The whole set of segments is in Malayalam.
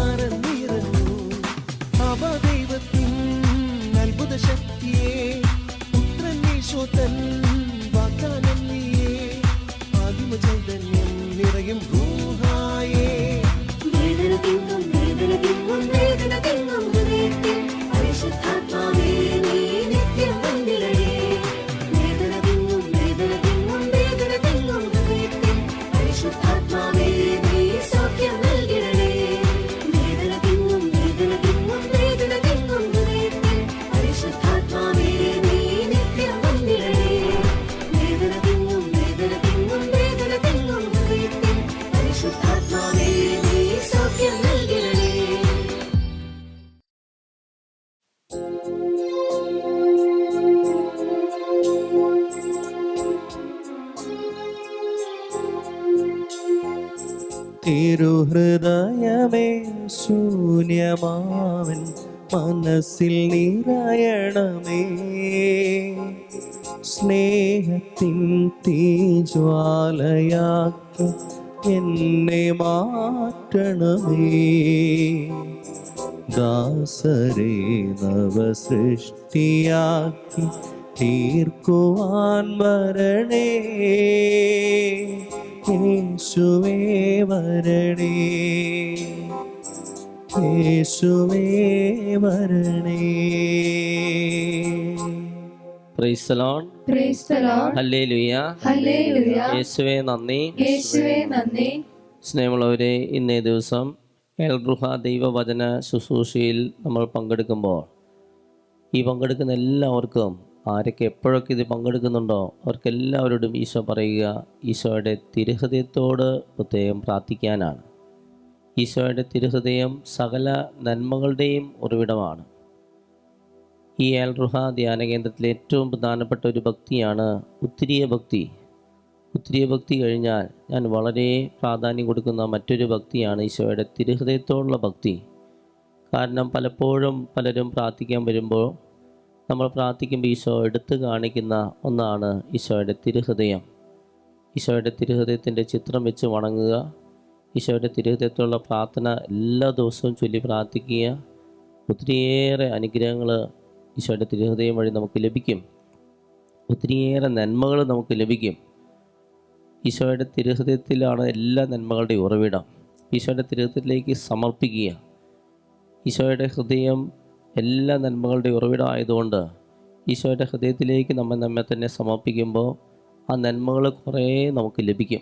പറന്നിറങ്ങൂ അവ ദൈവത്തിൻ അത്ഭുത ശക്തിയെ പുത്രൻ വാഗ്ദാനം തിരുഹൃദയമേ ശൂന്യമാവൻ മനസ്സിൽ നിറയണമേ. സ്നേഹത്തിൻ തീജ്വാലയാക്കി എന്നെ മാറ്റണമേ. ദാസരെ നവസൃഷ്ടിയാക്കി തീർക്കുവാൻ വരണേ. യേശുവേ വരണേ. യേശുവേ വരണേ. യേശുവേ നന്ദി. യേശുവേ നന്ദി. സ്നേഹമുള്ളവരെ ഇന്നേ ദിവസം എൽറുഹ ദൈവവചന ശുശ്രൂഷയിൽ നമ്മൾ പങ്കെടുക്കുമ്പോൾ ഈ പങ്കെടുക്കുന്ന എല്ലാവർക്കും ആരൊക്കെ എപ്പോഴൊക്കെ ഇത് പങ്കെടുക്കുന്നുണ്ടോ അവർക്കെല്ലാവരോടും ഈശോ പറയുക ഈശോയുടെ തിരുഹൃദയത്തോട് പ്രത്യേകം പ്രാർത്ഥിക്കാനാണ്. ഈശോയുടെ തിരുഹൃദയം സകല നന്മകളുടെയും ഉറവിടമാണ്. ഈ ഏൽറുഹ ധ്യാന കേന്ദ്രത്തിലെ ഏറ്റവും പ്രധാനപ്പെട്ട ഒരു ഭക്തിയാണ് ഉത്തിരിയ ഭക്തി. ഉത്തിരിയ ഭക്തി കഴിഞ്ഞാൽ ഞാൻ വളരെ പ്രാധാന്യം കൊടുക്കുന്ന മറ്റൊരു ഭക്തിയാണ് ഈശോയുടെ തിരുഹൃദയത്തോടുള്ള ഭക്തി. കാരണം പലപ്പോഴും പലരും പ്രാർത്ഥിക്കാൻ വരുമ്പോൾ നമ്മൾ പ്രാർത്ഥിക്കുമ്പോൾ ഈശോ എടുത്തു കാണിക്കുന്ന ഒന്നാണ് ഈശോയുടെ തിരുഹൃദയം. ഈശോയുടെ തിരുഹൃദയത്തിന്റെ ചിത്രം വെച്ച് വണങ്ങുക. ഈശോയുടെ തിരുഹൃദയത്തിലുള്ള പ്രാർത്ഥന എല്ലാ ദിവസവും ചൊല്ലി പ്രാർത്ഥിക്കുക. ഒത്തിരിയേറെ അനുഗ്രഹങ്ങൾ ഈശോയുടെ തിരുഹൃദയം വഴി നമുക്ക് ലഭിക്കും. ഒത്തിരിയേറെ നന്മകൾ നമുക്ക് ലഭിക്കും. ഈശോയുടെ തിരുഹൃദയത്തിലാണ് എല്ലാ നന്മകളുടെയും ഉറവിടം. ഈശോയുടെ തിരുഹൃദയത്തിലേക്ക് സമർപ്പിക്കുക. ഈശോയുടെ ഹൃദയം എല്ലാ നന്മകളുടെ ഉറവിടമായതുകൊണ്ട് ഈശോയുടെ ഹൃദയത്തിലേക്ക് നമ്മൾ നമ്മെ തന്നെ സമർപ്പിക്കുമ്പോൾ ആ നന്മകൾ കുറേ നമുക്ക് ലഭിക്കും.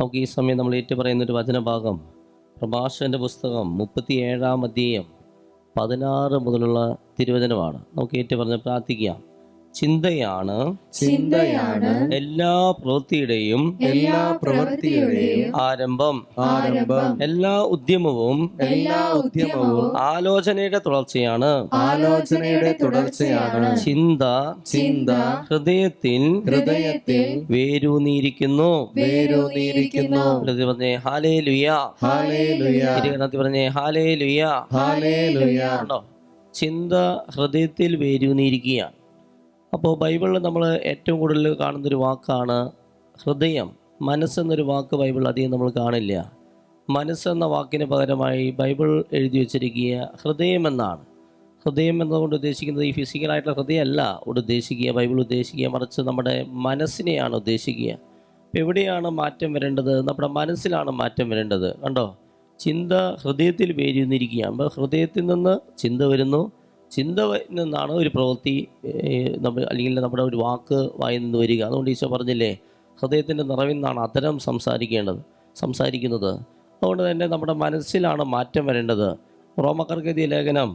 നമുക്ക് ഈ സമയം നമ്മൾ ഏറ്റു പറയുന്നൊരു വചനഭാഗം പ്രഭാഷകന്റെ പുസ്തകം മുപ്പത്തി ഏഴാം അധ്യായം പതിനാറ് മുതലുള്ള തിരുവചനമാണ്. നമുക്ക് ഏറ്റു പറഞ്ഞ് പ്രാർത്ഥിക്കാം. ചിന്തയാണ്. ചിന്തയാണ്. എല്ലാ പ്രവൃത്തിയുടെയും എല്ലാ പ്രവൃത്തിയുടെയും ആരംഭം. ആരംഭം. എല്ലാ ഉദ്യമവും എല്ലാ ഉദ്യമവും ആലോചനയുടെ തുടർച്ചയാണ്. ആലോചനയുടെ തുടർച്ചയാണ്. ചിന്ത ചിന്ത ഹൃദയത്തിൽ ഹൃദയത്തിൽ വേരൂന്നിയിരിക്കുന്നു. വേരൂന്നിയിരിക്കുന്നു. പറഞ്ഞേ ഹാലേ ലുയ ഹാലേ ഹല്ലേലൂയ. പറഞ്ഞേ ഹാലേ ലുയ ഹാലേ ലുയ ചിന്ത ഹൃദയത്തിൽ വേരൂന്നിയിരിക്കുകയാണ്. അപ്പോൾ ബൈബിളിൽ നമ്മൾ ഏറ്റവും കൂടുതൽ കാണുന്നൊരു വാക്കാണ് ഹൃദയം. മനസ്സെന്നൊരു വാക്ക് ബൈബിളിൽ അധികം നമ്മൾ കാണില്ല. മനസ്സെന്ന വാക്കിന് പകരമായി ബൈബിൾ എഴുതി വച്ചിരിക്കുക ഹൃദയം എന്നാണ്. ഹൃദയം എന്നതുകൊണ്ട് ഉദ്ദേശിക്കുന്നത് ഈ ഫിസിക്കലായിട്ടുള്ള ഹൃദയമല്ല ഇവിടെ ഉദ്ദേശിക്കുക ബൈബിൾ ഉദ്ദേശിക്കുക മറിച്ച് നമ്മുടെ മനസ്സിനെയാണ് ഉദ്ദേശിക്കുക. അപ്പോൾ എവിടെയാണ് മാറ്റം വരേണ്ടത്? നമ്മുടെ മനസ്സിലാണ് മാറ്റം വരേണ്ടത്. കണ്ടോ? ചിന്ത ഹൃദയത്തിൽ വേരുന്നിരിക്കുകയാണ് അപ്പോൾ ഹൃദയത്തിൽ നിന്ന് ചിന്ത വരുന്നു ചിന്ത നിന്നാണ് ഒരു പ്രവൃത്തി നമ്മൾ അല്ലെങ്കിൽ നമ്മുടെ ഒരു വാക്ക് വായി നിന്ന് വരിക. അതുകൊണ്ട് ഈശോ പറഞ്ഞില്ലേ ഹൃദയത്തിന്റെ നിറവിൽ നിന്നാണ് അത്തരം സംസാരിക്കേണ്ടത് സംസാരിക്കുന്നത്. അതുകൊണ്ട് തന്നെ നമ്മുടെ മനസ്സിലാണ് മാറ്റം വരേണ്ടത്. റോമക്കർക്കെതിയ ലേഖനം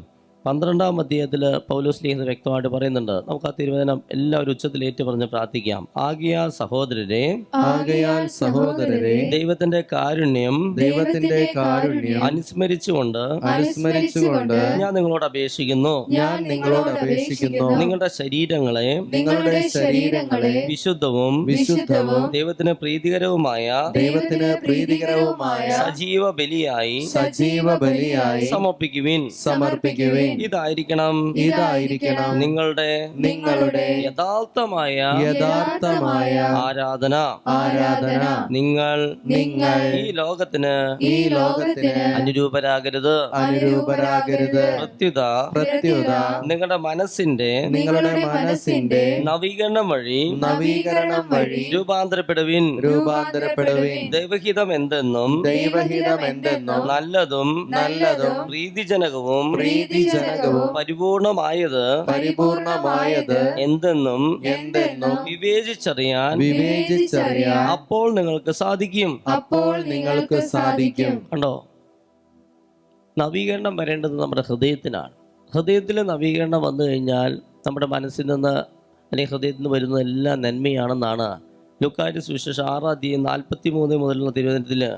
പന്ത്രണ്ടാം അധ്യായത്തിൽ പൗലോസ് ലേഖന വ്യക്തമായിട്ട് പറയുന്നുണ്ട്. നമുക്ക് ആ തിരുവചനം എല്ലാവരും ഉച്ചത്തിൽ ഏറ്റു പറഞ്ഞ് പ്രാർത്ഥിക്കാം. ആകിയാൽ സഹോദരരെ ആകയാൽ സഹോദരരെ ദൈവത്തിന്റെ കാരുണ്യം ദൈവത്തിന്റെ കാരുണ്യം അനുസ്മരിച്ചുകൊണ്ട് അനുസ്മരിച്ചുകൊണ്ട് ഞാൻ നിങ്ങളോട് അപേക്ഷിക്കുന്നു. ഞാൻ നിങ്ങളോട് അപേക്ഷിക്കുന്നു. നിങ്ങളുടെ ശരീരങ്ങളെ നിങ്ങളുടെ ശരീരങ്ങളെ വിശുദ്ധവും വിശുദ്ധവും ദൈവത്തിന് പ്രീതികരവുമായ ദൈവത്തിന് പ്രീതികരവുമായ സജീവ ബലിയായി സജീവ ബലിയായി സമർപ്പിക്കുവിൻ. സമർപ്പിക്കുവിൻ. ഇതായിരിക്കണം. ഇതായിരിക്കണം. നിങ്ങളുടെ നിങ്ങളുടെ യഥാർത്ഥമായ യഥാർത്ഥമായ ആരാധന. ആരാധന. നിങ്ങൾ നിങ്ങൾ ഈ ലോകത്തിന് ഈ ലോകത്തിന് അനുരൂപരാകരുത്. അനുരൂപരാകരുത്. പ്രത്യുത പ്രത്യുത. നിങ്ങളുടെ മനസ്സിന്റെ നിങ്ങളുടെ മനസ്സിന്റെ നവീകരണം വഴി നവീകരണം വഴി രൂപാന്തരപ്പെടുവിൻ. രൂപാന്തരപ്പെടുവിൻ. ദൈവഹിതം എന്തെന്നും ദൈവഹിതം എന്തെന്നും നല്ലതും നല്ലതും പ്രീതിജനകവും പ്രീതിജനകവും പരിപൂർണമായത് പരിപൂർണമായത് എന്തെന്നും എന്തെന്നും വിവേചിച്ചറിയാൻ വിവേചിച്ചറിയാൻ അപ്പോൾ നിങ്ങൾക്ക് സാധിക്കും. അപ്പോൾ നിങ്ങൾക്ക് സാധിക്കും. കണ്ടോ? നവീകരണം വരേണ്ടത് നമ്മുടെ ഹൃദയത്തിനാണ്. ഹൃദയത്തിൽ നവീകരണം വന്നു കഴിഞ്ഞാൽ നമ്മുടെ മനസ്സിൽ നിന്ന് അല്ലെങ്കിൽ ഹൃദയത്തിൽ നിന്ന് വരുന്ന എല്ലാ നന്മയാണെന്നാണ് ലുക്കാരി സുവിശേഷം ആറാം തീയതി നാൽപ്പത്തി മൂന്ന് മുതലുള്ള തിരുവനന്തപുരത്തിൽ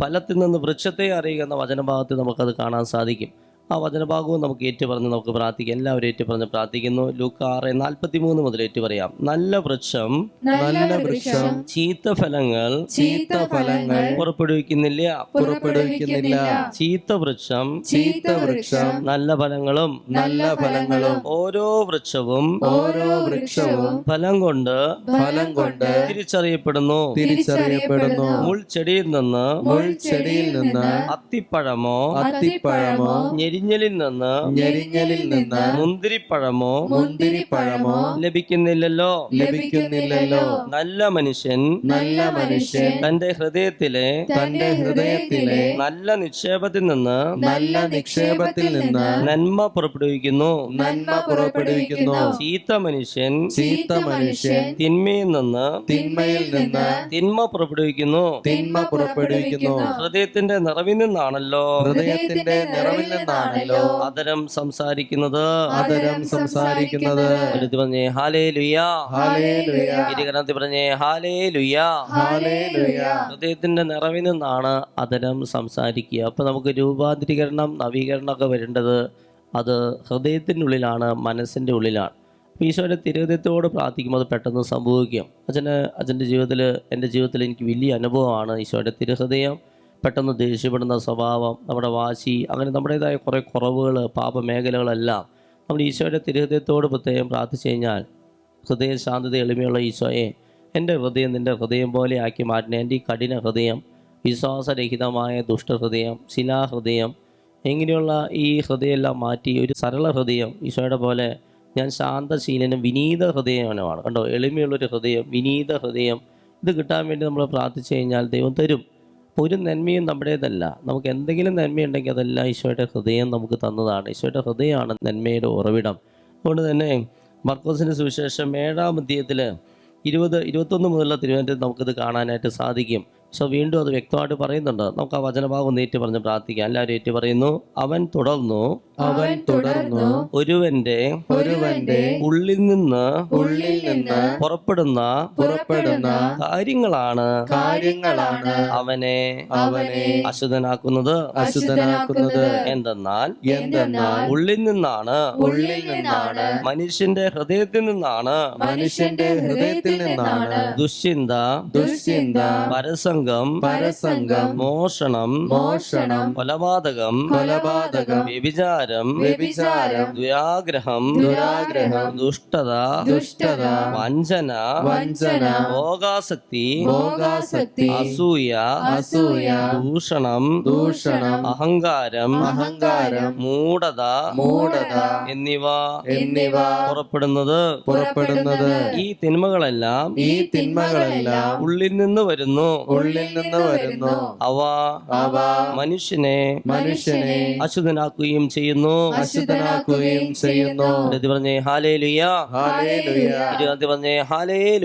ഫലത്തിൽ നിന്ന് വൃക്ഷത്തെ അറിയുക എന്ന വചനഭാഗത്തിൽ നമുക്കത് കാണാൻ സാധിക്കും. ആ വചനഭാഗവും നമുക്ക് ഏറ്റുപറഞ്ഞ് നമുക്ക് പ്രാർത്ഥിക്കാം. എല്ലാവരും ഏറ്റുപറഞ്ഞ് പ്രാർത്ഥിക്കുന്നു. ലൂക്ക് ആറ് നാൽപ്പത്തി മൂന്ന് മുതൽ ഏറ്റുപറയാം. നല്ല വൃക്ഷം നല്ല വൃക്ഷം ചീത്ത ഫലങ്ങൾ ചീത്ത ഫലങ്ങൾ പുറപ്പെടുവിക്കുന്നില്ല. പുറപ്പെടുവിക്കുന്നില്ല. ചീത്ത വൃക്ഷം ചീത്ത വൃക്ഷം നല്ല ഫലങ്ങളും നല്ല ഫലങ്ങളും ഓരോ വൃക്ഷവും ഓരോ വൃക്ഷവും ഫലം കൊണ്ട് ഫലം കൊണ്ട് തിരിച്ചറിയപ്പെടുന്നു. തിരിച്ചറിയപ്പെടുന്നു. മുൾച്ചെടിയിൽ നിന്ന് മുൾച്ചെടിയിൽ നിന്ന് അത്തിപ്പഴമോ അത്തിപ്പഴമോ ഞെരിഞ്ഞലിൽ നിന്ന് ഞെരിഞ്ഞലിൽ നിന്ന് മുന്തിരിപ്പഴമോ മുന്തിരിപ്പഴമോ ലഭിക്കുന്നില്ലല്ലോ. ലഭിക്കുന്നില്ലല്ലോ. നല്ല മനുഷ്യൻ നല്ല മനുഷ്യൻ തന്റെ ഹൃദയത്തിലെ തന്റെ ഹൃദയത്തിലെ നല്ല നിക്ഷേപത്തിൽ നിന്ന് നല്ല നിക്ഷേപത്തിൽ നിന്ന് നന്മ പുറപ്പെടുവിക്കുന്നു. നന്മ പുറപ്പെടുവിക്കുന്നു. ചീത്ത മനുഷ്യൻ ചീത്ത മനുഷ്യൻ തിന്മയിൽ നിന്ന് തിന്മയിൽ നിന്ന് തിന്മ പുറപ്പെടുവിക്കുന്നു. തിന്മ പുറപ്പെടുവിക്കുന്നു. ഹൃദയത്തിന്റെ നിറവിൽ നിന്നാണല്ലോ. ഹൃദയത്തിന്റെ നിറവിൽ നിന്നാണല്ലോ അതരം സംസാരിക്കുന്നത്. അതരം സംസാരിക്കുന്നത്. പറഞ്ഞേ ഹാലേ ലുയാ ഹാലേലുയ ഇരുകരണത്തിൽ പറഞ്ഞേ ഹാലേ ലുയാ ഹാലേ ലുയാ ഹൃദയത്തിന്റെ നിറവിൽ നിന്നാണ് അതരം സംസാരിക്കുക. അപ്പൊ നമുക്ക് രൂപാന്തരീകരണം നവീകരണം ഒക്കെ വരേണ്ടത് അത് ഹൃദയത്തിനുള്ളിലാണ് മനസ്സിന്റെ ഉള്ളിലാണ്. അപ്പോൾ ഈശോയുടെ തിരുഹൃദയത്തോട് പ്രാർത്ഥിക്കുമ്പോൾ അത് പെട്ടെന്ന് സംഭവിക്കും. അച്ഛന് അച്ഛന്റെ ജീവിതത്തിൽ എന്റെ ജീവിതത്തിൽ എനിക്ക് വലിയ അനുഭവമാണ് ഈശോയുടെ തിരുഹൃദയം. പെട്ടെന്ന് ദേഷ്യപ്പെടുന്ന സ്വഭാവം നമ്മുടെ വാശി അങ്ങനെ നമ്മുടേതായ കുറേ കുറവുകൾ പാപമേഖലകളെല്ലാം നമ്മൾ ഈശോയുടെ തിരുഹൃദയത്തോട് പ്രത്യേകം പ്രാർത്ഥിച്ചു കഴിഞ്ഞാൽ ഹൃദയ ശാന്തത എളിമയുള്ള ഈശോയെ എന്റെ ഹൃദയം നിന്റെ ഹൃദയം പോലെ ആക്കി മാറ്റണേ. എന്റെ ഈ കഠിന ഹൃദയം വിശ്വാസരഹിതമായ ദുഷ്ടഹൃദയം ശിലാഹൃദയം എങ്ങനെയുള്ള ഈ ഹൃദയമെല്ലാം മാറ്റി ഒരു സരള ഹൃദയം ഈശോയുടെ പോലെ ഞാൻ ശാന്തശീലനും വിനീത ഹൃദയമാണ് കണ്ടോ? എളിമയുള്ളൊരു ഹൃദയം വിനീത ഹൃദയം. ഇത് കിട്ടാൻ വേണ്ടി നമ്മൾ പ്രാർത്ഥിച്ചു കഴിഞ്ഞാൽ ദൈവം തരും. ഒരു നന്മയും നമ്മുടേതല്ല. നമുക്ക് എന്തെങ്കിലും നന്മയുണ്ടെങ്കിൽ അതെല്ലാം ഈശോയുടെ ഹൃദയം നമുക്ക് തന്നതാണ്. ഈശോയുടെ ഹൃദയമാണ് നന്മയുടെ ഉറവിടം. അതുകൊണ്ട് തന്നെ മർക്കോസിന്റെ സുവിശേഷം ഏഴാം അധ്യായത്തിൽ ഇരുപത് ഇരുപത്തൊന്ന് മുതലുള്ള തിരുവനന്തപുരത്ത് നമുക്കിത് കാണാനായിട്ട് സാധിക്കും. സോ വീണ്ടും അത് വ്യക്തമായിട്ട് പറയുന്നുണ്ട്. നമുക്ക് ആ വചനഭാഗം ഒന്ന് ഏറ്റു പറഞ്ഞ് പ്രാർത്ഥിക്കാം. എല്ലാവരും ഏറ്റു പറയുന്നു. അവൻ തുടർന്നു. അവൻ തുടർന്നു. ഒരുവന്റെ ഒരുവന്റെ ഉള്ളിൽ നിന്ന് ഉള്ളിൽ നിന്ന് പുറപ്പെടുന്ന പുറപ്പെടുന്ന കാര്യങ്ങളാണ് കാര്യങ്ങളാണ് അവനെ അവനെ അശുദ്ധനാക്കുന്നത്. അശുദ്ധനാക്കുന്നത്. എന്തെന്നാൽ എന്തെന്നാൽ ഉള്ളിൽ നിന്നാണ് ഉള്ളിൽ നിന്നാണ് മനുഷ്യന്റെ ഹൃദയത്തിൽ നിന്നാണ്. മനുഷ്യന്റെ ഹൃദയത്തിൽ നിന്നാണ്. ദുശ്ചിന്ത ദുശ്ചിന്ത പരസംഗം പരസംഗം മോഷണം മോഷണം കൊലപാതകം കൊലപാതകം വ്യഭിചാരം വ്യഭിചാരം ദുരാഗ്രഹം ദുരാഗ്രഹം ദുഷ്ടത ദുഷ്ടത വഞ്ചന വഞ്ചന ഭോഗാസക്തി ഭോഗാസക്തി അസൂയ അസൂയ ദൂഷണം ദൂഷണം അഹങ്കാരം അഹങ്കാരം മൂടത മൂടത എന്നിവ എന്നിവ പുറപ്പെടുന്നത്. പുറപ്പെടുന്നത്. ഈ തിന്മകളെല്ലാം ഈ തിന്മകളെല്ലാം ഉള്ളിൽ നിന്ന് വരുന്നു. ഉള്ളിൽ നിന്ന് വരുന്നു. അവ അവ മനുഷ്യനെ മനുഷ്യനെ അശുദ്ധനാക്കുകയും ചെയ്യുന്നു. അശുദ്ധനാക്കുകയും ചെയ്യുന്നു. ഇത് പറഞ്ഞേ ഹാലേ ലുയാ ഇരുപത്തി പറഞ്ഞേ ഹാലേ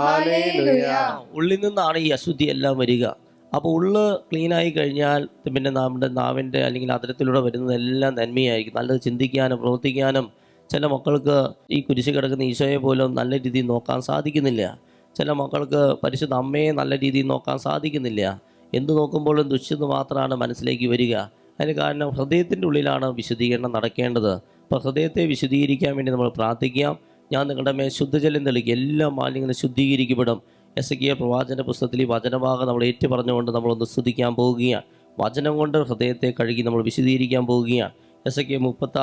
ഹാലേലുയ. ഉള്ളിൽ നിന്നാണ് ഈ അശുദ്ധി എല്ലാം വരിക. അപ്പോൾ ഉള്ള് ക്ലീൻ ആയി കഴിഞ്ഞാൽ പിന്നെ നമ്മുടെ നാവിന്റെ അല്ലെങ്കിൽ അതിരത്തിലൂടെ വരുന്നതെല്ലാം നന്മയായിരിക്കും. നല്ലത് ചിന്തിക്കാനും പ്രവർത്തിക്കാനും ചില മക്കൾക്ക് ഈ കുരിശ് കിടക്കുന്ന ഈശോയെ പോലും നല്ല രീതിയിൽ നോക്കാൻ സാധിക്കുന്നില്ല. ചില മക്കൾക്ക് പരിശുദ്ധ അമ്മയെ നല്ല രീതിയിൽ നോക്കാൻ സാധിക്കുന്നില്ല. എന്ത് നോക്കുമ്പോഴും ദുശ്ചിന്ത മാത്രമാണ് മനസ്സിലേക്ക് വരിക. അതിന് കാരണം ഹൃദയത്തിന്റെ ഉള്ളിലാണ് വിശുദ്ധീകരണം നടക്കേണ്ടത്. അപ്പോൾ ഹൃദയത്തെ വിശുദ്ധീകരിക്കാൻ വേണ്ടി നമ്മൾ പ്രാർത്ഥിക്കാം. ഞാൻ നിങ്ങളുടെ മേൽ ശുദ്ധജലം തെളിക്കും. എല്ലാ മാലിന്യങ്ങളും ശുദ്ധീകരിക്കപ്പെടും. എസ് കെ പ്രവാചന പുസ്തകത്തിൽ ഈ വചനഭാഗം നമ്മൾ ഏറ്റു പറഞ്ഞുകൊണ്ട് നമ്മളൊന്ന് സ്തുതിക്കാൻ പോവുകയാണ് വചനം കൊണ്ട് ഹൃദയത്തെ കഴുകി നമ്മൾ വിശദീകരിക്കാൻ പോവുകയാണ് എസ് കെ മുപ്പത്തി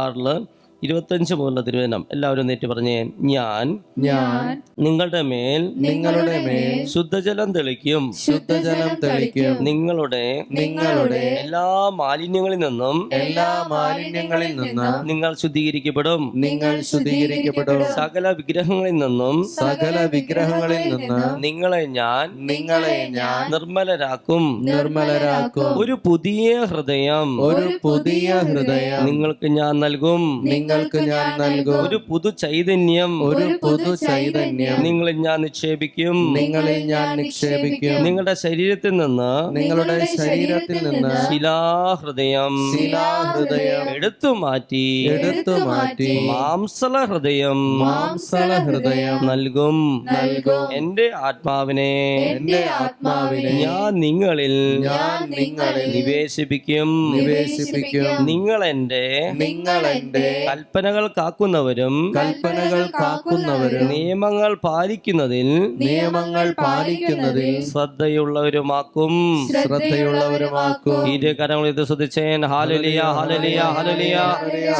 ഇരുപത്തഞ്ച് മുതലുള്ള തിരുവചനം എല്ലാവരും നേറ്റ് പറഞ്ഞേ ഞാൻ ഞാൻ നിങ്ങളുടെ മേൽ നിങ്ങളുടെ മേൽ ശുദ്ധജലം തെളിക്കും. ശുദ്ധജലം തെളിക്കും. നിങ്ങളുടെ നിങ്ങളുടെ എല്ലാ മാലിന്യങ്ങളിൽ നിന്നും എല്ലാ മാലിന്യങ്ങളിൽ നിന്നും നിങ്ങൾ ശുദ്ധീകരിക്കപ്പെടും. നിങ്ങൾ ശുദ്ധീകരിക്കപ്പെടും. സകല വിഗ്രഹങ്ങളിൽ നിന്നും സകല വിഗ്രഹങ്ങളിൽ നിന്ന് നിങ്ങളെ ഞാൻ നിങ്ങളെ ഞാൻ നിർമ്മലരാക്കും. നിർമ്മലരാക്കും. ഒരു പുതിയ ഹൃദയം ഒരു പുതിയ ഹൃദയം നിങ്ങൾക്ക് ഞാൻ നൽകും. നിങ്ങൾക്ക് ഞാൻ നൽകും. ഒരു പുതു ചൈതന്യം. ഒരു പുതു ചൈതന്യം. നിങ്ങളിൽ ഞാൻ നിക്ഷേപിക്കും. നിങ്ങളെ ഞാൻ നിക്ഷേപിക്കും. നിങ്ങളുടെ ശരീരത്തിൽ നിന്ന് നിങ്ങളുടെ ശരീരത്തിൽ നിന്ന് ശിലാഹൃദയം ശിലാഹൃദയം എടുത്തു മാറ്റി. എടുത്തു മാറ്റി. മാംസള ഹൃദയം മാംസള ഹൃദയം നൽകും. നൽകും. എന്റെ ആത്മാവിനെ എന്റെ ആത്മാവിനെ ഞാൻ നിങ്ങളിൽ ഞാൻ നിങ്ങളിൽ നിവേശിപ്പിക്കും. നിവേശിപ്പിക്കും. നിങ്ങൾ എന്റെ നിങ്ങൾ എന്റെ കൽപ്പനകൾ കാക്കുന്നവരും കൽപ്പനകൾ കാക്കുന്നവരും നിയമങ്ങൾ പാലിക്കുന്നതിൽ നിയമങ്ങൾ പാലിക്കുന്നതിൽ ശ്രദ്ധയുള്ളവരുമാക്കും. ശ്രദ്ധയുള്ളവരുമാക്കും. ഇരു കരങ്ങളിൽ ശ്രദ്ധിച്ചേൻ. ഹാലുലിയ ഹാലുലിയ ഹാലുലിയ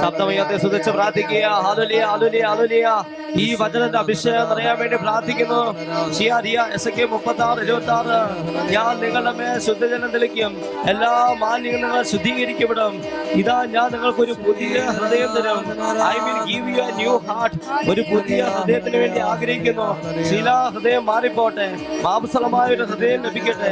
ശബ്ദമയത്തെ ശ്രദ്ധിച്ച് പ്രാർത്ഥിക്കുക. ഹാലുലിയ ഹാലുലിയ ഹാലുലിയ ഈ വചനത്തെ അഭിഷേകം അറിയാൻ വേണ്ടി പ്രാർത്ഥിക്കുന്നു. മുപ്പത്തി ആറ് ഇരുപത്തി ആറ് ഞാൻ നിങ്ങളുടെ മേൽ ശുദ്ധജനം തെളിക്കും. എല്ലാ മാലിന്യങ്ങളും ശുദ്ധീകരിക്കപ്പെടും. ഇതാ ഞാൻ നിങ്ങൾക്ക് ഒരു പുതിയ ഹൃദയം തരും. I will give you a new heart ഒരു പുതിയ ഹൃദയത്തിന് വേണ്ടി ആഗ്രഹിക്കുന്നു. ശിലാ ഹൃദയം മാറിപ്പോട്ടെ. മാംസളമായ ഒരു ഹൃദയം ലഭിക്കട്ടെ.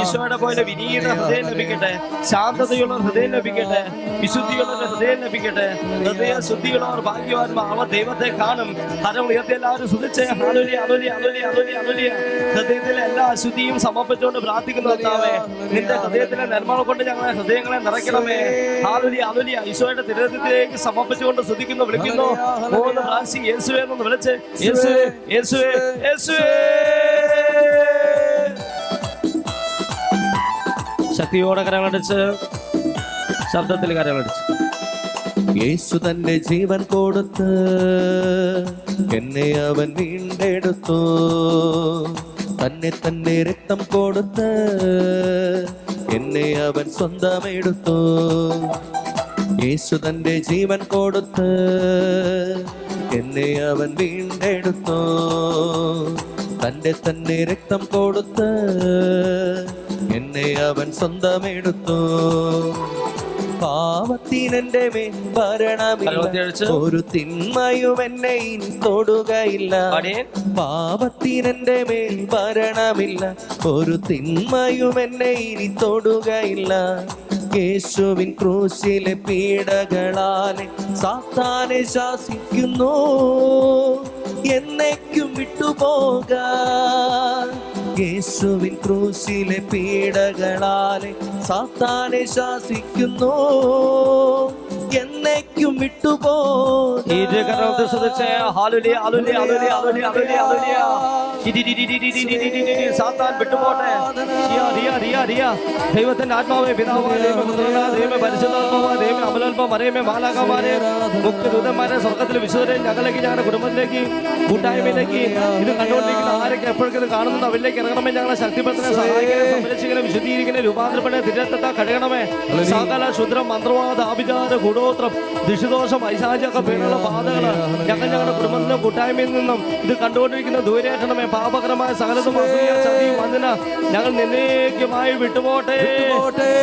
ഈശോയുടെ പോലെ വിനീത ഹൃദയം ലഭിക്കട്ടെ. ശാന്തതയുള്ള ഹൃദയം ലഭിക്കട്ടെ. വിശുദ്ധിയുള്ള ഹൃദയം ലഭിക്കട്ടെ. ഹൃദയ ശുദ്ധിയുള്ളവർ ഭാഗ്യവാന്മാർ അവർ ദൈവത്തെ കാണും. ഹരം ഉയർത്തി എല്ലാവരും ശ്രദ്ധിച്ച് അലുലി അലുലി അലുലി അലുലി ഹൃദയത്തിലെ എല്ലാ അശുദ്ധിയും സമർപ്പിച്ചുകൊണ്ട് പ്രാർത്ഥിക്കുന്നു കർത്താവേ. നിന്റെ ഹൃദയത്തിലെ നിർമ്മാണം കൊണ്ട് ഞങ്ങളെ ഹൃദയങ്ങളെ നിറയ്ക്കണമേ. ഹാലുലി അലുലിയ ഈശോയുടെ തിരുവനന്തപുരത്തിലേക്ക് സമർപ്പിച്ചുകൊണ്ട് സ്തുതിക്കുന്നു വിളിക്കുന്നു. മൂന്ന് പ്രാവശ്യം യേശുവേ എന്ന് വിളിച്ച്. യേശുവേ. യേശുവേ യേശുവേ ശക്തിയോടെ കരങ്ങളടിച്ച് ശബ്ദത്തിൽ കരങ്ങളടിച്ച് യേശു തന്റെ ജീവൻ കൊടുത്ത് എന്നെ അവൻ വീണ്ടെടുത്തു. തന്നെ തന്നെ രക്തം കൊടുത്ത് എന്നെ അവൻ സ്വന്തമെടുത്തു. യേശു തന്റെ ജീവൻ കൊടുത്ത് എന്നെ അവൻ വീണ്ടെടുത്തു. തന്റെ തന്നെ രക്തം കൊടുത്ത് എന്നെ അവൻ സ്വന്തമെടുത്തു. പാവത്തിനെന്റെ മേൽ ഭരണമില്ല. ഒരു തിന്മയും എന്നെ ഇനി തൊടുകയില്ല. പാവത്തിനെ മേൽ ഭരണമില്ല. ഒരു തിന്മയും എന്നെ ഇനി തൊടുകയില്ല. യേശുവിൻ ക്രൂശിലെ പീഡകളാലെ സാത്താനെ ശാസിക്കുന്നു. എന്നേക്കും വിട്ടുപോക യേശുവിൻ ക്രൂശിലെ പീഡകളാലെ സാത്താനെ ശാസിക്കുന്നു. എന്നേക്കും വിട്ടുപോകാൻ. സാത്താൻ വിട്ടുപോട്ടെ. ദൈവത്തിന്റെ ആത്മാവേ പിതാവായ ദൈവമേ പുത്രനായ മുക്തി മറിയമേ മാലാകമാരെ മുഖ്യദൂതന്മാരെ സ്വർഗത്തിലെ വിശുദ്ധരെ ഞങ്ങളിലേക്ക് ഞങ്ങളുടെ കുടുംബത്തിലേക്ക് കൂട്ടായ്മയിലേക്ക് ഇത് കണ്ടുകൊണ്ടിരിക്കുന്ന ആരൊക്കെ എപ്പോഴൊക്കെ ഇത് കാണുന്നത് അവരിലേക്ക് ഇറങ്ങണമേ ഞങ്ങളെ ശക്തിപ്പെടുത്തണേ സഹായിക്കണേ സംരക്ഷിക്കണേ വിശുദ്ധീകരിക്കണേ രൂപാന്തരപ്പെടേ തിരത്തത്ത കഴുകണമേ. സകല ശുദ്രം മന്ത്രവാദ ആഭിചാര ഗുണോത്രം ദിശുദോഷം ഐശാചൊക്കെ പേരുള്ള ബാധകൾ ഞങ്ങൾ ഞങ്ങളുടെ കുടുംബത്തിലും കൂട്ടായ്മയിൽ നിന്നും ഇത് കണ്ടുകൊണ്ടിരിക്കുന്ന ദൂരേറ്റണമേ പാപകരമായ സകലതും വന്ദന ഞങ്ങൾ നിന്നേക്കുമായി വിട്ടുപോട്ടെ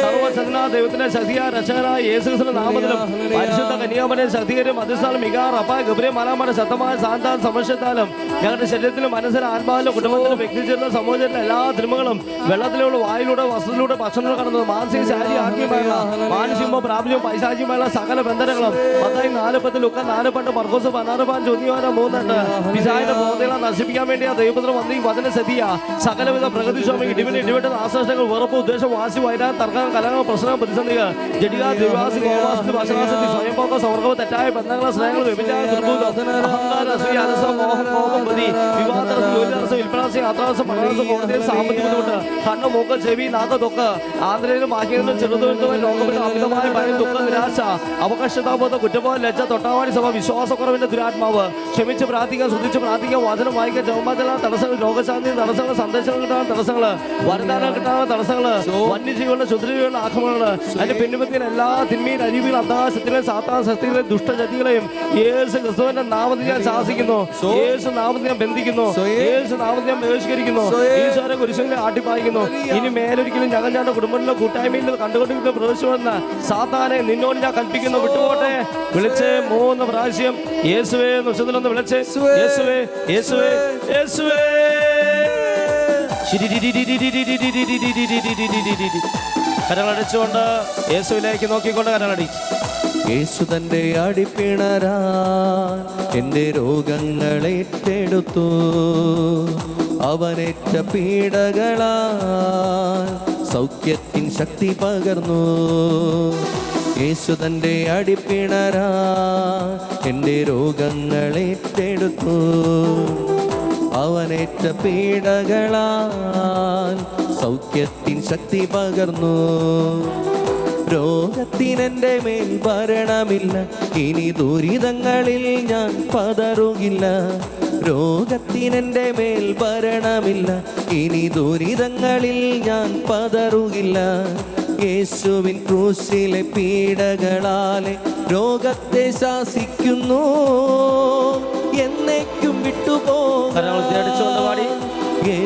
സർവസജ്ഞ ദൈവത്തിന്റെ ശക്തിയ രക്ഷകനായ യേശുക്രിസ്തുവിന്റെ നാമത്തിലും പരിശുദ്ധ കന്യാമനെ ശക്തീകരും മധുസ്ഥാനം മികാ റപ്പ ഗബ്രിയ ശക്തമായ സാന്താൻ സമശത്താലും ഞങ്ങളുടെ ശരീരത്തിലും മനസ്സിലും ആത്മാവിലും കുടുംബത്തിലും വ്യക്തിചേരുന്ന സമൂഹത്തിലെ എല്ലാ തിന്മകളും വെള്ളത്തിലൂടെ വായിലൂടെ വസ്തുലൂടെ ഭക്ഷണം കടന്നത് മാനസിക ശാരീ ആത്മീയമായ മാനുഷികമോ പ്രാപ്തിയോ പൈശാചികമായ സകല ബന്ധനങ്ങളും മത്തായി നാലുപത്തിൽ ഉക്ക നാലുപണ്ട് മർക്കോസ് പനാറുപാൻ ചോദ്യവാന മൂന്നെട്ട് പിശായുടെ പ്രവർത്തികളെ നശിപ്പിക്കാൻ വേണ്ടി ആ ദൈവപുത്രം വന്ന് വചന സകലവിധ പ്രകൃതി സ്വാമി ഇടിവിന് ഇടിവിട്ട് നാശനഷ്ടങ്ങൾ ഉറപ്പ് ഉദ്ദേശം വാസി വൈരാൻ തർക്കം കലങ്ങൾ പ്രശ്നം പ്രതിസന്ധികൾ ജഡിക ദുർവാസി തെറ്റായ ബന്ധങ്ങൾ സ്നേഹങ്ങൾ വ്യഭിചാരം സാമ്പത്തിക ബുദ്ധിമുട്ട്. കണ്ണ് മൂക്ക് ചെവി നാക്ക് തൊക്ക്. അമിതമായ ഭയം ദുഃഖം നിരാശ അവകാശതാബോധം കുറ്റബോധം ലജ്ജ തൊട്ടാവാടി സഭ വിശ്വാസക്കുറവിന്റെ ദുരാത്മാവ്. ക്ഷമിച്ച് പ്രാർത്ഥിക്കാൻ ശ്രദ്ധിച്ച് പ്രാർത്ഥിക്കാൻ വചനം വായിക്കാൻ ജവമാചരണ തടസ്സങ്ങൾ രോഗശാന്തി തടസ്സങ്ങൾ സന്ദേശങ്ങൾ കിട്ടാൻ തടസ്സങ്ങൾ വരദാനം കിട്ടാൻ തടസ്സങ്ങൾ വന്യജീവികളുടെ ശുദ്രജീവികളുടെ ആക്രമണങ്ങൾ അതിന്റെ പിന്നുപത്തിന് എല്ലാ തിന്മയും അരിവിലും അന്താശക്തികളെയും സാത്താൻ ശക്തികളെയും ദുഷ്ടജതികളെയും യേശു ക്രിസ്തുവിന്റെ നാമത്തിൽ ഞാൻ ശാസിക്കുന്നു യേശു നാമത്തിൽ ഞാൻ ബന്ധിക്കുന്നു യേശു നാമത്തിൽ ഞാൻ ബഹിഷ്കരിക്കുന്നു ഈശോരെ കുരിശുകളെ ആട്ടിപ്പായിക്കുന്നു ഇനി മേലൊരിക്കലും ഞങ്ങൾ ഞങ്ങളുടെ കുടുംബത്തിലെ കൂട്ടായ്മയിൽ കണ്ടുകൊണ്ടിരിക്കുന്ന പ്രവേശിച്ചുവെന്ന് സാത്താനെ നിന്നോട് ഞാൻ കൽപ്പിക്കുന്നു വിട്ടുപോട്ടെ വിളിച്ച് മൂന്ന് പ്രാവശ്യം യേശുവേ നിമിഷത്തിലൊന്ന് വിളിച്ച് യേശുവേ യേശുവേ യേശുവേ കരങ്ങളടിച്ചുകൊണ്ട് യേശുവിലേക്ക് നോക്കിക്കൊണ്ട് കരങ്ങളടിച്ചു യേശു തന്റെ അടിപ്പിണരാ എന്റെ രോഗങ്ങളേറ്റെടുത്തു അവനേറ്റ പീഡകളാ സൗഖ്യത്തിൻ ശക്തി പകർന്നു. യേശു തന്റെ അടിപ്പിണരാ എന്റെ രോഗങ്ങളേറ്റെടുത്തു അവനേറ്റ പീഡകളാൽ സൗഖ്യത്തിൻ ശക്തി പകർന്നു. രോഗത്തിനെന്റെ മേൽ ഭരണമില്ല. ഇനി ദുരിതങ്ങളിൽ ഞാൻ പതറുകില്ല. രോഗത്തിനെന്റെ മേൽ ഭരണമില്ല. ഇനി ദുരിതങ്ങളിൽ ഞാൻ പതറുകില്ല. യേശുവിൻ ക്രൂശിലെ പീഡകളാലെ രോഗത്തെ ശാസിക്കുന്നു. എന്നേക്കും കരങ്ങൾ വിട്ടുപോ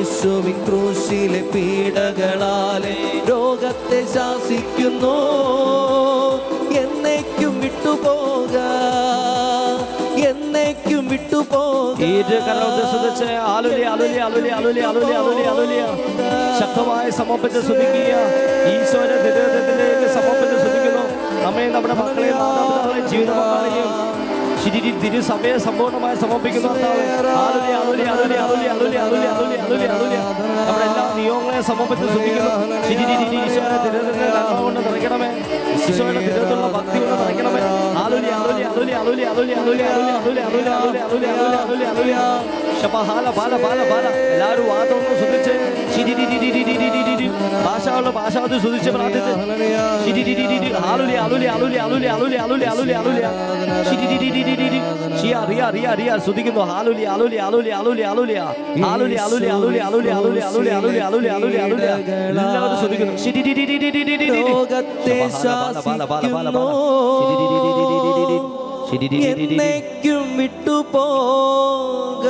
യേശുവിൻ ക്രൂശിലെ പീഡകളാലെ രോഗത്തെ ശാസിക്കുന്നു. എന്നേക്കും വിട്ടുപോക എന്നേക്കും വിട്ടുപോക. ശക്തമായി സമർപ്പിച്ച് ശ്രദ്ധിക്കുക ഈശോയുടെ ഹൃദയത്തിലേക്ക് സമർപ്പിച്ച് നമ്മെ നമ്മുടെ മക്കളെയും മാതാപിതാക്കളെയും തിരുസഭയെ സമ്പൂർണമായി സമർപ്പിക്കുന്നു നമ്മുടെ എല്ലാ നിയോഗങ്ങളെ സമർപ്പിച്ച് സ്തുതിക്കുന്നു ശിരി ഈശോയുടെ നന്മ കൊണ്ട് നിറയ്ക്കണമേ ഈശോയുടെ ദുരിതത്തിലുള്ള ഭക്തി കൊണ്ട് നിറയ്ക്കണമേ ആലുലി ആലുലി ആലുലി ആലുലി ആലുലി ആലുലി ആലുലി ആലുലി ആലുലി ആലുലി ആലുലി ആലുലി ആലുലി ആലുലി എല്ലാവരും വാദമൊന്നും ശ്രദ്ധിച്ച്. ഭാഷകളുടെ ഭാഷാവത് ശ്രദ്ധിച്ച് പ്രാർത്ഥിച്ച്. ആലുലി ആലുലി ആലുലി ആലുലി ആലുലി ആലുലി ആലുലി ശിരിരിരിരിരിരിരി. ശി അറിയ അറിയ അറിയ ശ്രദ്ധിക്കുന്നു ആലുലി ആലുലി ആലുലി ആലുലി ആലുലി ആലുലി ആലുലി ആലുലി ആലുലി ആലുലി ആലുലി ആലുലി ആലുലി ആലുലി ആലുലി എല്ലാവരും ശ്രദ്ധിക്കുന്നു ലോകത്തെ. ശാസിക്കുന്നു. എന്നേക്കും വിട്ടുപോക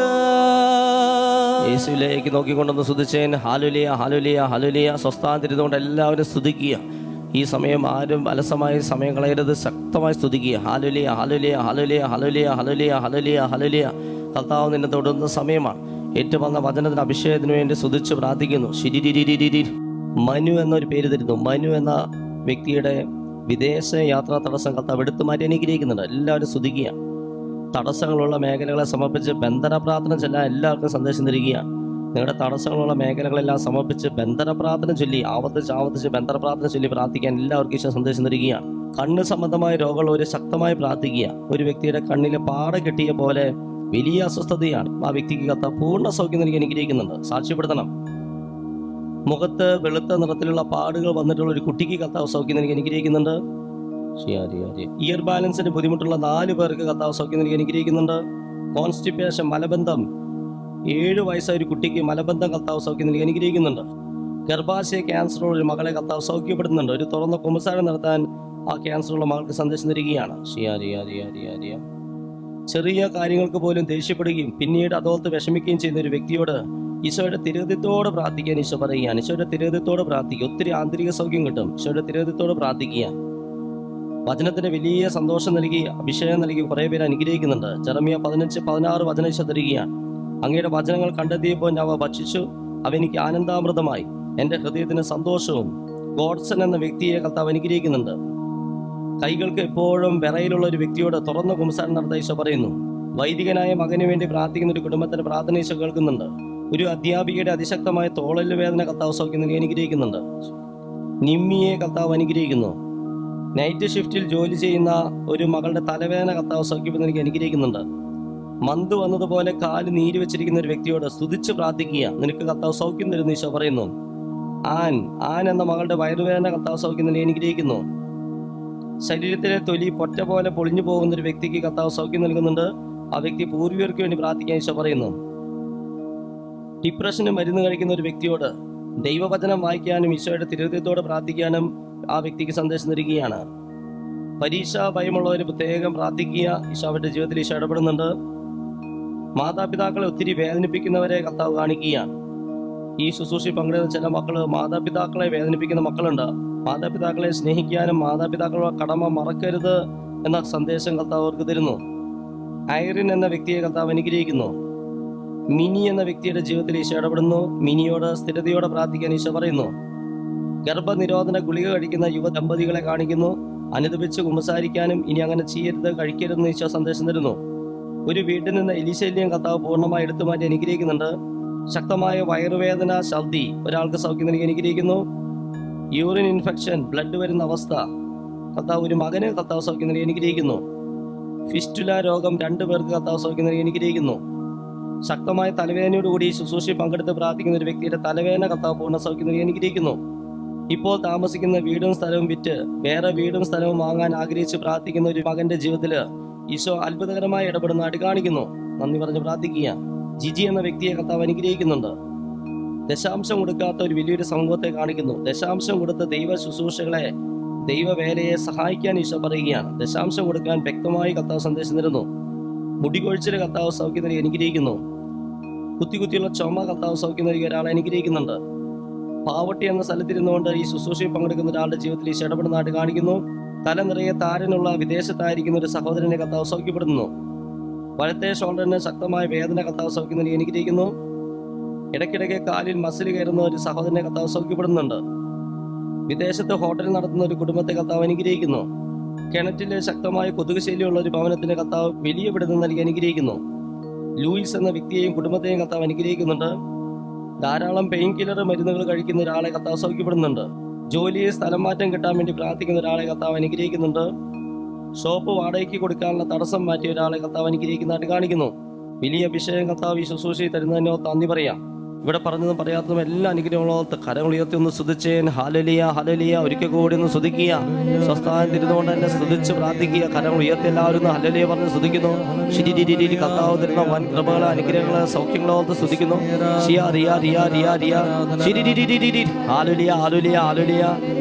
യേശുവിലേക്ക് നോക്കിക്കൊണ്ടൊന്ന് സ്തുതിച്ചേൻ. Hallelujah hallelujah hallelujah. സ്വസ്ഥാന്തിരുന്നുകൊണ്ട് എല്ലാവരും സ്തുതിക്കുക. ഈ സമയം ആരും അലസമായ സമയം കളയരുത്. ശക്തമായി സ്തുതിക്കുക. Hallelujah hallelujah hallelujah hallelujah hallelujah hallelujah hallelujah. കർത്താവ് നിന്നെ തൊടുന്ന സമയമാണ്. ഏറ്റുവന്ന വചനത്തിന് അഭിഷേകത്തിന് വേണ്ടി സ്തുതിച്ച് പ്രാർത്ഥിക്കുന്നു. ശിരിരിരിരിരി മനു എന്നൊരു പേര് തരുന്നു. മനു എന്ന വ്യക്തിയുടെ വിദേശ യാത്രാ തടസ്സം കർത്താവ് എടുത്തു മാറ്റി അനുഗ്രഹിക്കുന്നുണ്ട്. എല്ലാവരും സ്തുതിക്കുക. തടസ്സങ്ങളുള്ള മേഖലകളെ സമർപ്പിച്ച് ബന്ധന പ്രാർത്ഥന ചൊല്ലാൻ എല്ലാവർക്കും സന്ദേശം തരികയാണ്. നിങ്ങളുടെ തടസ്സങ്ങളുള്ള മേഖലകളെല്ലാം സമർപ്പിച്ച് ബന്ധന പ്രാർത്ഥന ചൊല്ലി ആവർത്തിച്ച് ആവർത്തിച്ച് ബന്ധന പ്രാർത്ഥന ചൊല്ലി പ്രാർത്ഥിക്കാൻ എല്ലാവർക്കും ഈശോ സന്ദേശം തരികയാണ്. കണ്ണ് സംബന്ധമായ രോഗങ്ങൾ ഒരു ശക്തമായി പ്രാർത്ഥിക്കുക. ഒരു വ്യക്തിയുടെ കണ്ണിലെ പാട കെട്ടിയ പോലെ വലിയ അസ്വസ്ഥതയാണ്. ആ വ്യക്തിക്ക് കത്ത പൂർണ സൗഖ്യം നൽകി അനുഗ്രഹിക്കുന്നുണ്ട്. സാക്ഷ്യപ്പെടുത്തണം. മുഖത്ത് വെളുത്ത നിറത്തിലുള്ള പാടുകൾ വന്നിട്ടുള്ള ഒരു കുട്ടിക്ക് കത്ത സൗഖ്യം നൽകി അനുഗ്രഹിക്കുന്നുണ്ട്. ഇയർ ബാലൻസിന് ബുദ്ധിമുട്ടുള്ള നാല് പേർക്ക് കത്താവ് സൗഖ്യം നൽകി അനുഗ്രഹിക്കുന്നുണ്ട്. കോൺസ്റ്റിപ്പേഷൻ മലബന്ധം. ഏഴ് വയസ്സായ ഒരു കുട്ടിക്ക് മലബന്ധം കത്താവ് സൗഖ്യം നൽകി അനുഗ്രഹിക്കുന്നുണ്ട്. ഗർഭാശയ ക്യാൻസറുള്ള ഒരു മകളെ കത്താവ് സൗഖ്യപ്പെടുത്തുന്നുണ്ട്. ഒരു തുറന്ന കുമ്പസാരം നടത്താൻ ആ ക്യാൻസറുള്ള മകൾക്ക് സന്ദേശം തരികയാണ്. ചെറിയ കാര്യങ്ങൾക്ക് പോലും ദേഷ്യപ്പെടുകയും പിന്നീട് അതോർത്ത് വിഷമിക്കുകയും ചെയ്യുന്ന ഒരു വ്യക്തിയോട് ഈശോയുടെ തിരുഹൃദയത്തോട് പ്രാർത്ഥിക്കാൻ ഈശോ പറയുകയാണ്. ഈശോയുടെ തിരുഹൃദയത്തോട് പ്രാർത്ഥിക്കുക. ഒത്തിരി ആന്തരിക സൗഖ്യം കിട്ടും. ഈശോയുടെ തിരുഹൃദയത്തോട് പ്രാർത്ഥിക്കുക. വചനത്തിന് വലിയ സന്തോഷം നൽകി അഭിഷേകം നൽകി കുറേ പേര് അനുഗ്രഹിക്കുന്നുണ്ട്. ചെറമിയ പതിനഞ്ച് പതിനാറ് വചന തരികയാണ് അങ്ങയുടെ വചനങ്ങൾ കണ്ടെത്തിയപ്പോൾ അവ ഭക്ഷിച്ചു. അവ എനിക്ക് ആനന്ദാമൃതമായി. എന്റെ ഹൃദയത്തിന് സന്തോഷവും ഗോഡ്സൺ എന്ന വ്യക്തിയെ കർത്താവ് അനുഗ്രഹിക്കുന്നുണ്ട്. കൈകൾക്ക് എപ്പോഴും വിറയിലുള്ള ഒരു വ്യക്തിയോട് തുറന്ന കുംസാരം നടത്ത ഈശോ പറയുന്നു. വൈദികനായ മകന് വേണ്ടി പ്രാർത്ഥിക്കുന്ന ഒരു കുടുംബത്തിന്റെ പ്രാർത്ഥന ഈശോ കേൾക്കുന്നുണ്ട്. ഒരു അധ്യാപികയുടെ അതിശക്തമായ തോളൽ വേദന കർത്താവ് സൗഖ്യം നൽകി അനുഗ്രഹിക്കുന്നുണ്ട്. നിമ്മിയെ കർത്താവ് അനുഗ്രഹിക്കുന്നു. നൈറ്റ് ഷിഫ്റ്റിൽ ജോലി ചെയ്യുന്ന ഒരു മകളുടെ തലവേദന കർത്താവ് സൗഖ്യപ്പെടുന്ന എനിക്ക് അനുഗ്രഹിക്കുന്നുണ്ട്. മന്ത് വന്നതുപോലെ കാൽ നീര് വെച്ചിരിക്കുന്ന ഒരു വ്യക്തിയോട് സ്തുതിച്ച് പ്രാർത്ഥിക്കുക. നിനക്ക് കർത്താവ് സൗഖ്യം തരുന്നു ഈശോ പറയുന്നു. ആൻ ആൻ എന്ന മകളുടെ വയറുവേദന കർത്താവ് സൗഖ്യം നൽകി അനുഗ്രഹിക്കുന്നു. ശരീരത്തിലെ തൊലി പൊറ്റ പോലെ പൊളിഞ്ഞു പോകുന്ന ഒരു വ്യക്തിക്ക് കർത്താവ് സൗഖ്യം നൽകുന്നുണ്ട്. ആ വ്യക്തി പൂർവികർക്ക് വേണ്ടി പ്രാർത്ഥിക്കാൻ ഈശോ പറയുന്നു. ഡിപ്രഷന് മരുന്ന് കഴിക്കുന്ന ഒരു വ്യക്തിയോട് ദൈവവചനം വായിക്കാനും ഈശോയുടെ തിരുഹൃദയത്തോടെ പ്രാർത്ഥിക്കാനും ആ വ്യക്തിക്ക് സന്ദേശം നൽകുകയാണ്. പരീക്ഷ ഭയമുള്ളവർ പ്രത്യേകം പ്രാർത്ഥിക്കുക. ഈശോ അവരുടെ ജീവിതത്തിൽ ഈശോ ഇടപെടുന്നുണ്ട്. മാതാപിതാക്കളെ ഒത്തിരി വേദനിപ്പിക്കുന്നവരെ കർത്താവ് കാണിക്കുകയാണ്. ഈ ശുശ്രൂഷി പങ്കെടുക്കുന്ന ചില മക്കൾ മാതാപിതാക്കളെ വേദനിപ്പിക്കുന്ന മക്കളുണ്ട്. മാതാപിതാക്കളെ സ്നേഹിക്കാനും മാതാപിതാക്കളുടെ കടമ മറക്കരുത് എന്ന സന്ദേശം കർത്താവ് അവർക്ക് തരുന്നു. ഐറിൻ എന്ന വ്യക്തിയെ കർത്താവ് അനുഗ്രഹിക്കുന്നു. മിനി എന്ന വ്യക്തിയുടെ ജീവിതത്തിൽ ഈശോ ഇടപെടുന്നു. മിനിയോട് സ്ഥിരതയോടെ പ്രാർത്ഥിക്കാൻ ഈശോ പറയുന്നു. ഗർഭനിരോധന ഗുളിക കഴിക്കുന്ന യുവ ദമ്പതികളെ കാണിക്കുന്നു. അനുദപിച്ച് കുമ്പസാരിക്കാനും ഇനി അങ്ങനെ ചെയ്യരുത് കഴിക്കരുതെന്ന് ഈശോ സന്ദേശം തരുന്നു. ഒരു വീട്ടിൽ നിന്ന് എലിശല്യം കർത്താവ് പൂർണമായി എടുത്തു മാറ്റി അനുഗ്രഹിക്കുന്നുണ്ട്. ശക്തമായ വയറുവേദന ഛർദി ഒരാൾക്ക് സൗഖ്യം നൽകി അനുഗ്രഹിക്കുന്നു. യൂറിൻ ഇൻഫെക്ഷൻ ബ്ലഡ് വരുന്ന അവസ്ഥ കർത്താവ് ഒരു മകന് കർത്താവ് സൗഖ്യം നൽകി അനുഗ്രഹിക്കുന്നു. ഫിസ്റ്റുല രോഗം രണ്ടു പേർക്ക് കർത്താവ് സൗഖ്യം നൽകി അനുഗ്രഹിക്കുന്നു. ശക്തമായ തലവേദനയോടുകൂടി ശുശ്രൂഷയിൽ പങ്കെടുത്ത് പ്രാർത്ഥിക്കുന്ന ഒരു വ്യക്തിയുടെ തലവേദന കർത്താവ് പൂർണ സൗഖ്യം നൽകി അനുഗ്രഹിക്കുന്നു. ഇപ്പോൾ താമസിക്കുന്ന വീടും സ്ഥലവും വിറ്റ് വേറെ വീടും സ്ഥലവും വാങ്ങാൻ ആഗ്രഹിച്ച് പ്രാർത്ഥിക്കുന്ന ഒരു മകന്റെ ജീവിതത്തിൽ ഈശോ അത്ഭുതകരമായി ഇടപെടുന്നതായിട്ട് കാണിക്കുന്നു. നന്ദി പറഞ്ഞ് പ്രാർത്ഥിക്കുക. ജിജി എന്ന വ്യക്തിയെ കർത്താവ് അനുഗ്രഹിക്കുന്നുണ്ട്. ദശാംശം കൊടുക്കാത്ത ഒരു വലിയൊരു സമൂഹത്തെ കാണിക്കുന്നു. ദശാംശം കൊടുത്ത ദൈവ ശുശ്രൂഷകളെ ദൈവവേലയെ സഹായിക്കാൻ ഈശോ പറയുകയാണ്. ദശാംശം കൊടുക്കാൻ വ്യക്തമായി കർത്താവ് സന്ദേശം തരുന്നു. മുടികൊഴിച്ചിൽ കർത്താവ് സൗഖ്യം നൽകി അനുഗ്രഹിക്കുന്നു. കുത്തി കുത്തിയുള്ള ചുമ കർത്താവ് സൗഖ്യം നൽകി ഒരാളെ അനുഗ്രഹിക്കുന്നുണ്ട്. പാവട്ടി എന്ന സ്ഥലത്തിരുന്നുകൊണ്ട് ഈ ശുശ്രൂഷയിൽ പങ്കെടുക്കുന്ന ഒരാളുടെ ജീവിതത്തിൽ ഈശോ ഇടപെടുന്നതായിട്ട് കാണിക്കുന്നു. തല നിറയെ താരനുള്ള വിദേശത്തായിരിക്കുന്ന ഒരു സഹോദരനെ കർത്താവ് സൗഖ്യപ്പെടുന്നു വലത്തെ ഷോൾഡറിന് ശക്തമായ വേദന കർത്താവ് സൗഖ്യം എനിക്കിരിക്കുന്നു ഇടയ്ക്കിടയ്ക്ക് കാലിൽ മസിൽ കയറുന്ന ഒരു സഹോദരനെ കർത്താവ് സൗഖ്യപ്പെടുന്നുണ്ട് വിദേശത്ത് ഹോട്ടലിൽ നടത്തുന്ന ഒരു കുടുംബത്തെ കർത്താവ് അനുഗ്രഹിക്കുന്നു. കിണറ്റിലെ ശക്തമായ കൊതുക് ശൈലിയുള്ള ഒരു ഭവനത്തിന് കർത്താവ് വലിയ വിടുന്ന നൽകി അനുഗ്രഹിക്കുന്നു ലൂയിസ് എന്ന വ്യക്തിയെയും കുടുംബത്തെയും കർത്താവ് അനുഗ്രഹിക്കുന്നുണ്ട്. ധാരാളം പെയിൻ കില്ലർ മരുന്നുകൾ കഴിക്കുന്ന ഒരാളെ കർത്താവ് സൗഖ്യപ്പെടുന്നുണ്ട്. ജോലിയെ സ്ഥലം മാറ്റം കിട്ടാൻ വേണ്ടി പ്രാർത്ഥിക്കുന്ന ഒരാളെ കർത്താവ് അനുഗ്രഹിക്കുന്നുണ്ട്. ഷോപ്പ് വാടകയ്ക്ക് കൊടുക്കാനുള്ള തടസ്സം മാറ്റിയ ഒരാളെ കർത്താവ് അനുഗ്രഹിക്കുന്നതായിട്ട് കാണിക്കുന്നു. വലിയ അഭിഷേകം കർത്താവ് ശുശ്രൂഷയിൽ തരുന്നതിനോ നന്ദി പറയാം. ഇവിടെ പറഞ്ഞതും പറയാത്തതും എല്ലാ അനുഗ്രഹങ്ങളോത്ത് കരങ്ങൾ ഉയർത്തി ഒന്ന് സ്തുതിച്ചേൻ. ഹാലലിയ ഹലലിയ ഒരിക്കൽ കൂടി ഒന്ന് സ്തുതിക്കുക. സ്വസ്ഥാനം തിരുന്നുകൊണ്ട് തന്നെ സ്തുതിച്ച് പ്രാർത്ഥിക്കുക. കരങ്ങൾ ഉയർത്തി എല്ലാവരും ഹലലിയ പറഞ്ഞ് സ്തുതിക്കുന്നു. ശിരി കർത്താവ് തരുന്ന വൻ കൃപകളെ അനുഗ്രഹങ്ങളെ സൗഖ്യങ്ങളോത്ത് സ്തുതിക്കുന്നു. ഷിയ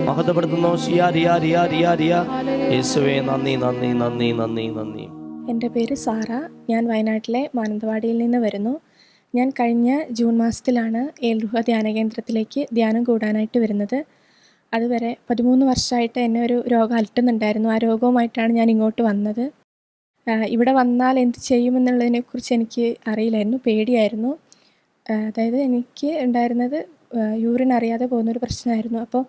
മഹത്വപ്പെടുത്തുന്നു. യേശുവേ നന്ദി നന്ദി നന്ദി നന്ദി നന്ദി. എന്റെ പേര് സാറ. ഞാൻ വയനാട്ടിലെ മാനന്തവാടിയിൽ നിന്ന് വരുന്നു. ഞാൻ കഴിഞ്ഞ ജൂൺ മാസത്തിലാണ് ഏൽഗുഹ ധ്യാന കേന്ദ്രത്തിലേക്ക് ധ്യാനം കൂടാനായിട്ട് വരുന്നത്. അതുവരെ പതിമൂന്ന് വർഷമായിട്ട് എന്നെ ഒരു രോഗം അലട്ടുന്നുണ്ടായിരുന്നു. ആ രോഗവുമായിട്ടാണ് ഞാൻ ഇങ്ങോട്ട് വന്നത്. ഇവിടെ വന്നാൽ എന്ത് ചെയ്യുമെന്നുള്ളതിനെക്കുറിച്ച് എനിക്ക് അറിയില്ലായിരുന്നു. പേടിയായിരുന്നു. അതായത് എനിക്ക് ഉണ്ടായിരുന്നത് യൂറിൻ അറിയാതെ പോകുന്നൊരു പ്രശ്നമായിരുന്നു. അപ്പോൾ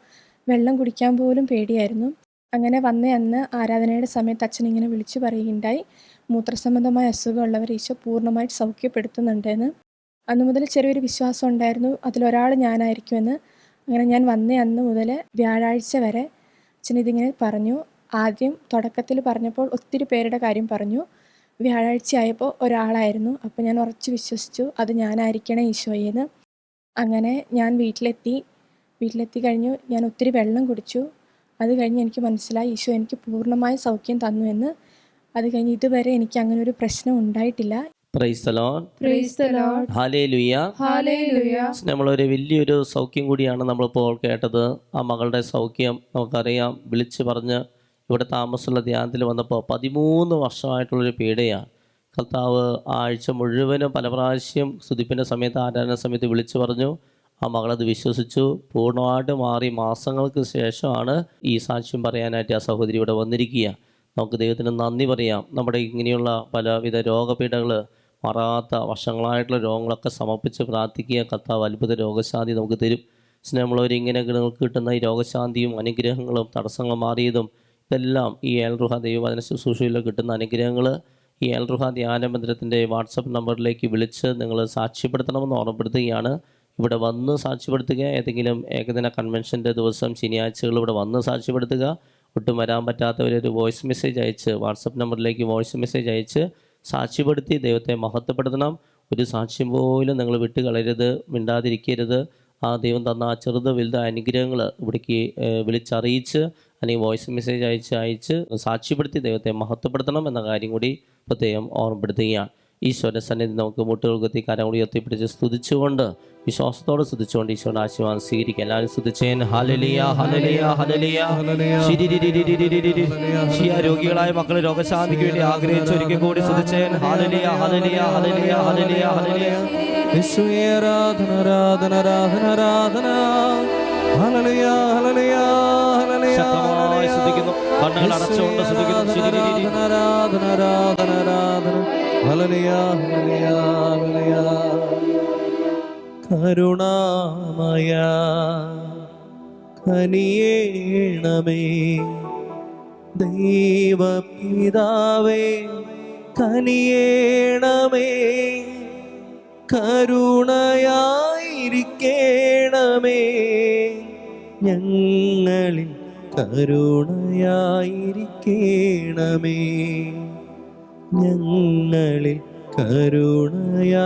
വെള്ളം കുടിക്കാൻ പോലും പേടിയായിരുന്നു. അങ്ങനെ വന്ന അന്ന് ആരാധനയുടെ സമയത്ത് അച്ഛൻ ഇങ്ങനെ വിളിച്ചു പറയുകയുണ്ടായി. മൂത്രസംബന്ധമായ അസുഖമുള്ളവർ ഈശോ പൂർണമായിട്ട് സൗഖ്യപ്പെടുത്തുന്നുണ്ടെന്ന്. അന്ന് മുതൽ ചെറിയൊരു വിശ്വാസം ഉണ്ടായിരുന്നു. അതിലൊരാൾ ഞാനായിരിക്കുമെന്ന്. അങ്ങനെ ഞാൻ വന്ന അന്ന് മുതൽ വ്യാഴാഴ്ച വരെ അച്ഛൻ ഇതിങ്ങനെ പറഞ്ഞു. ആദ്യം തുടക്കത്തിൽ പറഞ്ഞപ്പോൾ ഒത്തിരി പേരുടെ കാര്യം പറഞ്ഞു. വ്യാഴാഴ്ച ആയപ്പോൾ ഒരാളായിരുന്നു. അപ്പോൾ ഞാൻ ഉറച്ചു വിശ്വസിച്ചു അത് ഞാനായിരിക്കണേ ഈശോയെന്ന്. അങ്ങനെ ഞാൻ വീട്ടിലെത്തി. വീട്ടിലെത്തി കഴിഞ്ഞു. ഞാൻ ഒത്തിരി വെള്ളം കുടിച്ചു. അത് കഴിഞ്ഞ് എനിക്ക് മനസ്സിലായി ഈശോ എനിക്ക് പൂർണമായ സൗഖ്യം തന്നു എന്ന്. അത് കഴിഞ്ഞ് ഇതുവരെ എനിക്ക് അങ്ങനെ ഒരു പ്രശ്നം ഉണ്ടായിട്ടില്ല. നമ്മളൊരു വലിയൊരു സൗഖ്യം കൂടിയാണ് നമ്മളിപ്പോൾ കേട്ടത്. ആ മകളുടെ സൗഖ്യം നമുക്കറിയാം. വിളിച്ച് പറഞ്ഞ് ഇവിടെ താമസമുള്ള ധ്യാനത്തിൽ വന്നപ്പോൾ പതിമൂന്ന് വർഷമായിട്ടുള്ളൊരു പീഡയാണ്. കർത്താവ് ആഴ്ച മുഴുവനും പല പ്രാവശ്യം സ്തുതിപ്പിന്റെ സമയത്ത് ആരാധന സമയത്ത് വിളിച്ചു പറഞ്ഞു. ആ മകളത് വിശ്വസിച്ചു. പൂർണമായിട്ട് മാറി മാസങ്ങൾക്ക് ശേഷമാണ് ഈ സാക്ഷ്യം പറയാനായിട്ട് ആ സഹോദരി ഇവിടെ വന്നിരിക്കുക. നമുക്ക് ദൈവത്തിന് നന്ദി പറയാം. നമ്മുടെ ഇങ്ങനെയുള്ള പലവിധ രോഗപീഠകൾ മാറാത്ത വർഷങ്ങളായിട്ടുള്ള രോഗങ്ങളൊക്കെ സമർപ്പിച്ച് പ്രാർത്ഥിക്കുക. കർത്താവ് അത്ഭുത രോഗശാന്തി നമുക്ക് തരും. സ്നേഹമുള്ളവർ ഇങ്ങനെ നിങ്ങൾക്ക് കിട്ടുന്ന ഈ രോഗശാന്തിയും അനുഗ്രഹങ്ങളും തടസ്സങ്ങൾ മാറിയതും ഇതെല്ലാം ഈ ഏൽറുഹ ദൈവവചന ശുശ്രൂഷയിൽ കിട്ടുന്ന അനുഗ്രഹങ്ങൾ ഈ ഏൽറുഹ ധ്യാന മന്ദിരത്തിന്റെ വാട്സപ്പ് നമ്പറിലേക്ക് വിളിച്ച് നിങ്ങൾ സാക്ഷ്യപ്പെടുത്തണമെന്ന് ഓർമ്മപ്പെടുത്തുകയാണ്. ഇവിടെ വന്ന് സാക്ഷ്യപ്പെടുത്തുക. ഏതെങ്കിലും ഏകദിന കൺവെൻഷന്റെ ദിവസം ശനിയാഴ്ചകൾ ഇവിടെ വന്ന് സാക്ഷ്യപ്പെടുത്തുക. ഒട്ടും വരാൻ പറ്റാത്തവരൊരു വോയിസ് മെസ്സേജ് അയച്ച് വാട്സപ്പ് നമ്പറിലേക്ക് വോയിസ് മെസ്സേജ് അയച്ച് സാക്ഷ്യപ്പെടുത്തി ദൈവത്തെ മഹത്വപ്പെടുത്തണം. ഒരു സാക്ഷ്യം പോലും നിങ്ങൾ വിട്ടുകളയരുത് മിണ്ടാതിരിക്കരുത്. ആ ദൈവം തന്ന ആ ചെറുത് വലുത് അനുഗ്രഹങ്ങൾ ഇവിടേക്ക് വിളിച്ചറിയിച്ച് അല്ലെങ്കിൽ വോയിസ് മെസ്സേജ് അയച്ച് അയച്ച് സാക്ഷ്യപ്പെടുത്തി ദൈവത്തെ മഹത്വപ്പെടുത്തണം എന്ന കാര്യം കൂടി പ്രത്യേകം ഓർമ്മപ്പെടുത്തുകയാണ്. ഈശോയുടെ സന്നിധി നമുക്ക് മുട്ടുകൾക്കെത്തി കരം കൂടി എത്തിപ്പിടിച്ച് സ്തുതിച്ചുകൊണ്ട് വിശ്വാസത്തോടെ സ്തുതിച്ചുകൊണ്ട് ഈശോയുടെ ആശീർവാദം സ്വീകരിക്കുക എല്ലാവരും സ്തുതിച്ചേൻ. ഹലലിയ ഹലലിയ ഹലലിയ രോഗികളായ മക്കൾ രോഗശാന്തിക്ക് വേണ്ടി ആഗ്രഹിച്ച് ഒരിക്കൽ കൂടി സ്തുതിച്ചേൻ. ഹലലിയ ഹലലിയ ഹലലിയ ഹലലിയ ഹലലിയ ശക്തമായി ശ്രദ്ധിക്കുന്നു കണ്ണുകൾ അടച്ചുകൊണ്ട് ശ്രദ്ധിക്കുന്നു രാധന ആരാധന ആരാധന ആരാധന. കരുണാമയ കനിയേണമേ. ദൈവപിതാവേ കനിയേണമേ. കരുണയായിരിക്കേണമേ. ഞങ്ങളിൽ കരുണയായിരിക്കേണമേ. ഞങ്ങളിൽ കരുണയായിരിക്കേണമേ.